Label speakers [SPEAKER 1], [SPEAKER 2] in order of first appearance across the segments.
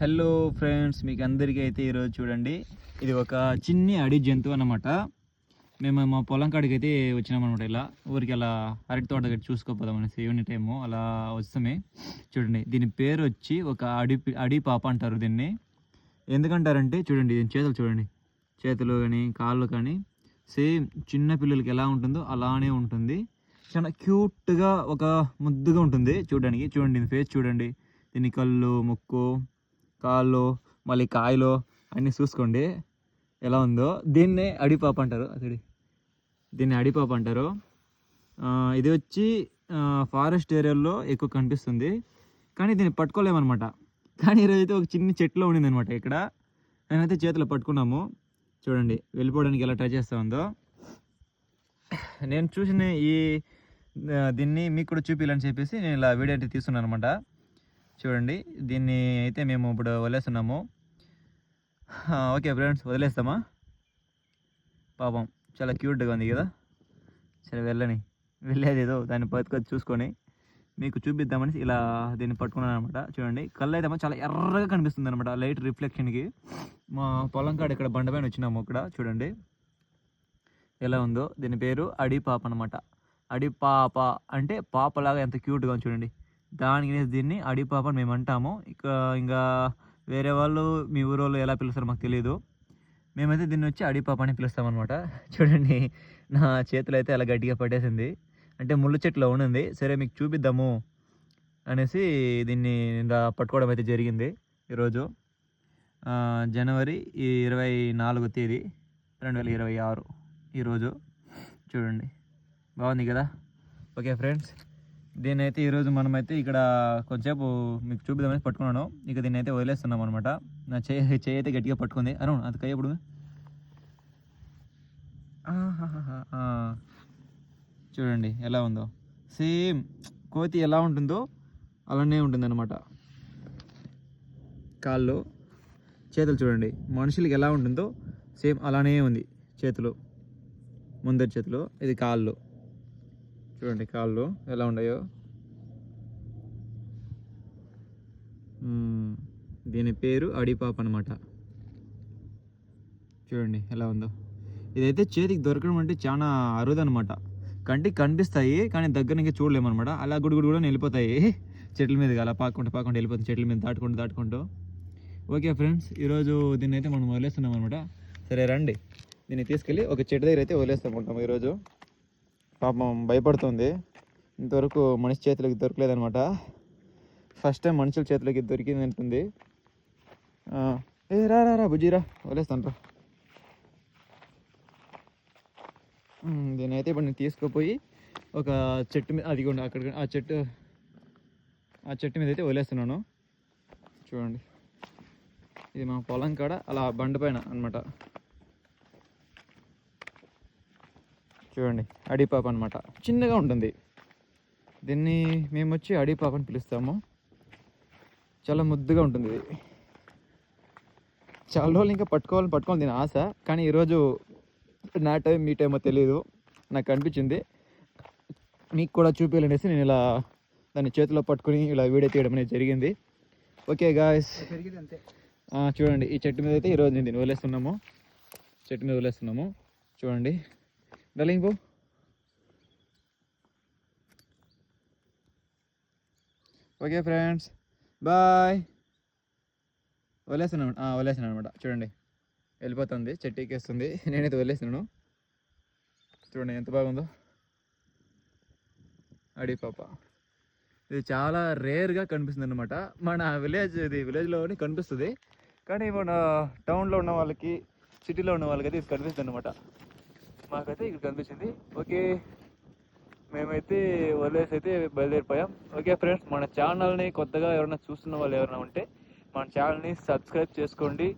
[SPEAKER 1] Hello friends మీకు అందరికీ అయితే ఈరోజు చూడండి. ఇది ఒక చిన్ని అడవి జంతువు అన్నమాట. మేము మా పొలం కాడికి అయితే వచ్చినామన్నమాట ఇలా. ఊరికి అలా అరటి తోట దగ్గర చూసుకోపోదాం అనేసి ఈవినింగ్ టైము అలా వస్తామే. చూడండి దీని పేరు వచ్చి ఒక అడి అడి పాప అంటారు దీన్ని. ఎందుకంటారంటే చూడండి దీని చేతులు చూడండి. చేతులు కానీ కాళ్ళు కానీ సేమ్ చిన్న పిల్లలకి ఎలా ఉంటుందో అలానే ఉంటుంది. చాలా క్యూట్గా ఒక ముద్దుగా ఉంటుంది చూడడానికి. చూడండి దీని ఫేస్ చూడండి. దీని కళ్ళు ముక్కు కాళ్ళు మళ్ళీ కాయలు అన్నీ చూసుకోండి. ఎలా ఉందో. దీన్నే అడిపాప అంటారు. అతడి దీన్ని అడిపాప అంటారు. ఇది వచ్చి ఫారెస్ట్ ఏరియాలో ఎక్కువ కనిపిస్తుంది. కానీ దీన్ని పట్టుకోలేమన్నమాట. కానీ ఈరోజైతే ఒక చిన్న చెట్లో ఉండింది అనమాట ఇక్కడ. నేనైతే చేతిలో పట్టుకున్నాము. చూడండి వెళ్ళిపోవడానికి ఎలా ట్రై చేస్తూ ఉందో. నేను చూసిన ఈ దీన్ని మీకు కూడా చూపించాలని చెప్పేసి నేను ఇలా వీడియో అయితే తీసుకున్నాను అనమాట చూడండి దీన్ని అయితే మేము ఇప్పుడు వదిలేస్తున్నాము. Okay friends వదిలేస్తామా? పాపం చాలా క్యూట్గా ఉంది కదా? సరే వెళ్ళని. వెళ్ళేది ఏదో దాన్ని బతుకొని చూసుకొని మీకు చూపిద్దామని ఇలా దీన్ని పట్టుకున్నాను అనమాట చూడండి కళ్ళు అయితే చాలా ఎర్రగా కనిపిస్తుంది అనమాట లైట్ రిఫ్లెక్షన్కి. మా పొలం కాడ ఇక్కడ బండ పైన వచ్చినాము ఇక్కడ చూడండి. ఎలా ఉందో దీని పేరు అడి పాప అనమాట అడి పాప అంటే పాపలాగా ఎంత క్యూట్గా ఉంది చూడండి. దానికి దీన్ని అడిపాప అని మేము అంటాము ఇక ఇంకా వేరే వాళ్ళు మీ ఊరు వాళ్ళు ఎలా పిలుస్తారో మాకు తెలియదు మేమైతే దీన్ని వచ్చి అడిపాప అని పిలుస్తామన్నమాట. చూడండి నా చేతులు అయితే అలా గట్టిగా పట్టేసింది. అంటే ముళ్ళు చెట్లో ఉండింది. సరే మీకు చూపిద్దాము అనేసి దీన్ని ఇలా పట్టుకోవడం అయితే జరిగింది ఈరోజు. జనవరి ఇరవై నాలుగో తేదీ రెండు వేల ఇరవై ఆరు ఈరోజు. చూడండి. బాగుంది కదా? Okay friends. దీన్ని అయితే ఈరోజు మనమైతే ఇక్కడ కొంచెంసేపు మీకు చూపిద్దామని పట్టుకున్నాను. ఇక దీన్ని అయితే వదిలేస్తున్నాం అనమాట నా చేయి చేయి అయితే గట్టిగా పట్టుకుంది. అను అది కై ఇప్పుడు చూడండి ఎలా ఉందో. సేమ్ కోతి ఎలా ఉంటుందో అలానే ఉంటుందన్నమాట. కాళ్ళు చేతులు చూడండి. మనుషులకి ఎలా ఉంటుందో సేమ్ అలానే ఉంది చేతులు. ముందరి చేతులు ఇది కాళ్ళు. చూడండి కాళ్ళు ఎలా ఉన్నాయో. దీని పేరు అడిపాప అనమాట చూడండి ఎలా ఉందో. ఇదైతే చేతికి దొరకడం అంటే చాలా అరుదనమాట కంటికి కనిపిస్తాయి కానీ దగ్గర ఇంకా చూడలేమన్నమాట. అలా గుడి కూడా వెళ్ళిపోతాయి. చెట్ల మీదకి అలా పాకుంటూ పాకుంటూ వెళ్ళిపోతుంది చెట్ల మీద దాటుకుంటూ దాటుకుంటూ. ఓకే ఫ్రెండ్స్ ఈరోజు దీన్ని అయితే మనం వదిలేస్తున్నాం అనమాట సరే రండి. దీన్ని తీసుకెళ్ళి ఒక చెట్టు దగ్గర అయితే వదిలేస్తాం ఈరోజు. పాపం భయపడుతుంది. ఇంతవరకు మనిషి చేతులకి దొరకలేదనమాట ఫస్ట్ టైం మనుషుల చేతులకి దొరికింది అంటుంది. ఏ రా రా రా బుజ్జిరా వదిలేస్తాను రా. ఉమ్, ఇప్పుడు నేను తీసుకుపోయి ఒక చెట్టు మీద అది కూడా అక్కడ ఆ చెట్టు ఆ చెట్టు మీద అయితే వదిలేస్తున్నాను. చూడండి. ఇది మా పొలం కాడ అలా బండ పైన అనమాట చూడండి అడిపాప అనమాట చిన్నగా ఉంటుంది. దీన్ని మేము వచ్చి అడిపాప అని పిలుస్తాము. చాలా ముద్దుగా ఉంటుంది ఇది. చాలా రోజులు ఇంకా పట్టుకోవాలని పట్టుకోవాలి దీని ఆశ కానీ ఈరోజు నా టైం మీ టైమో తెలియదు నాకు అనిపించింది. మీకు కూడా చూపించాలనేసి నేను ఇలా దాన్ని చేతిలో పట్టుకుని ఇలా వీడియో తీయడం అనేది జరిగింది. ఓకే గాయస్ చూడండి ఈ చెట్టు మీద అయితే ఈరోజు నేను దీన్ని వదిలేస్తున్నాము. చెట్టు మీద వదిలేస్తున్నాము. చూడండి. డలింగ్ పో ఓకే ఫ్రెండ్స్ బాయ్ వదిలేస్తున్నాను వలేసాను అనమాట చూడండి. వెళ్ళిపోతుంది. చెట్టు ఎక్కేస్తుంది నేనైతే వదిలేసినాను చూడండి ఎంత బాగుందో. అడి పాప. ఇది చాలా రేర్గా కనిపిస్తుంది అనమాట మన విలేజ్ ఇది విలేజ్లోని కనిపిస్తుంది. కానీ మన టౌన్లో ఉన్న వాళ్ళకి సిటీలో ఉన్న వాళ్ళకి అయితే ఇది కనిపిస్తుంది అనమాట మాకైతే ఇక్కడ కనిపించింది. ఓకే. మేమైతే వదిలేసి అయితే బయలుదేరిపోయాం. ఓకే ఫ్రెండ్స్ మన ఛానల్ని కొత్తగా ఎవరైనా చూస్తున్న వాళ్ళు ఎవరైనా ఉంటే మన ఛానల్ని సబ్స్క్రైబ్ చేసుకోండి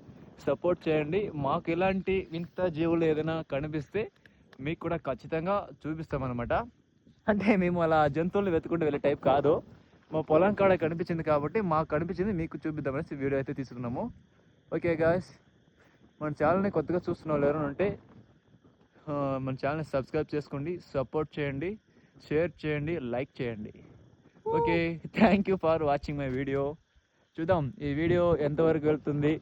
[SPEAKER 1] సపోర్ట్ చేయండి. మాకు ఇలాంటి వింత జీవులు ఏదైనా కనిపిస్తే మీకు కూడా ఖచ్చితంగా చూపిస్తామన్నమాట. అంటే మేము అలా జంతువులు వెతుకుంటూ వెళ్ళే టైప్ కాదు. మా పొలం కాడ కనిపించింది కాబట్టి మాకు కనిపించింది మీకు చూపిద్దామనేసి వీడియో అయితే తీసుకున్నాము. ఓకే గాయస్ మన ఛానల్ని కొత్తగా చూస్తున్న వాళ్ళు ఎవరైనా ఉంటే మన ఛానల్ని సబ్స్క్రైబ్ చేసుకోండి సపోర్ట్ చేయండి షేర్ చేయండి లైక్ చేయండి. Okay thank you for watching my video చూద్దాం ఈ వీడియో ఎంతవరకు వెళ్తుంది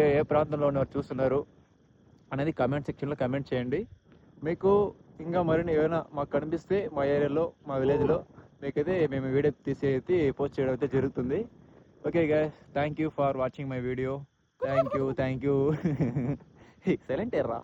[SPEAKER 1] ఏ ఏ ప్రాంతంలో ఉన్నారు చూస్తున్నారు అనేది కామెంట్ సెక్షన్లో కమెంట్ చేయండి. మీకు ఇంకా మరిన్ని ఏమైనా మాకు కనిపిస్తే మా ఏరియాలో మా విలేజ్లో మీకైతే మేము వీడియో తీసి పోస్ట్ చేయడం అయితే జరుగుతుంది. Okay guys thank you for watching my video thank you thank you silent Erra